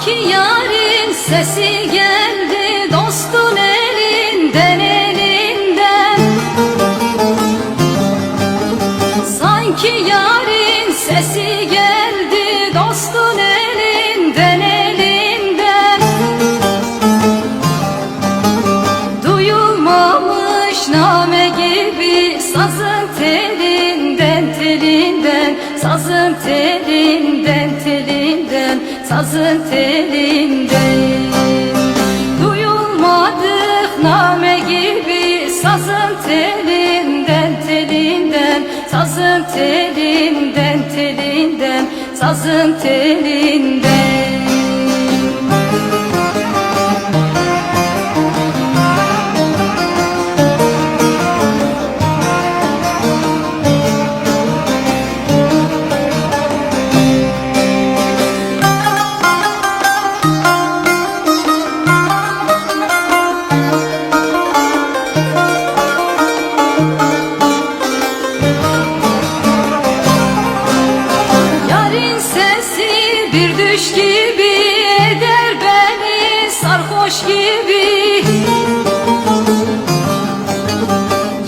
Sanki yarın sesi geldi dostun elinden elinden. Sanki yarın sesi geldi dostun elinden elinden. Duyulmamış name gibi sazın telinden telinden Sazın telinden Sazın telinden Duyulmadık name gibi sazın telinden telinden Sazın telinden telinden Sazın telinden bir düş gibi eder beni sarhoş gibi.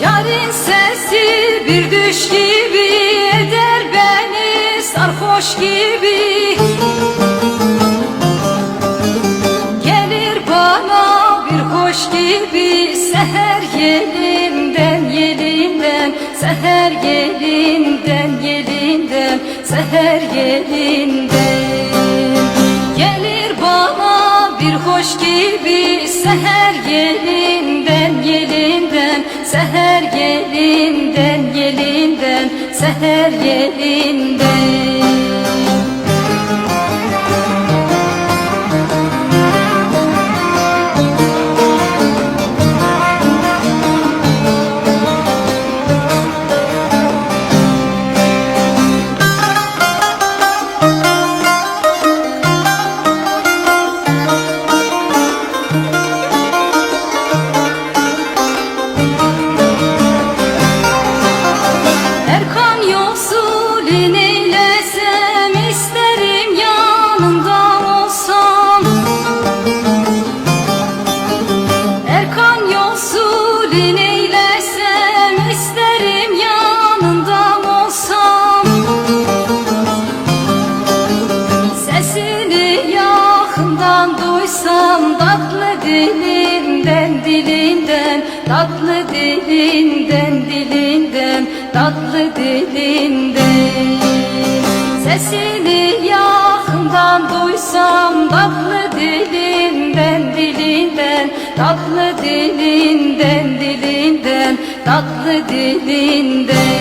Yarın sesi bir düş gibi eder beni sarhoş gibi. Gelir bana bir hoş gibi seher yelinden yelinden Seher yelinden yelinden Seher yelinden seher yelinden yelinden Seher yelinden yelinden Seher yelinden duysam tatlı dilinden dilinden Tatlı dilinden dilinden Tatlı dilinden. Sesini yakından duysam Tatlı dilinden dilinden Tatlı dilinden dilinden Tatlı dilinden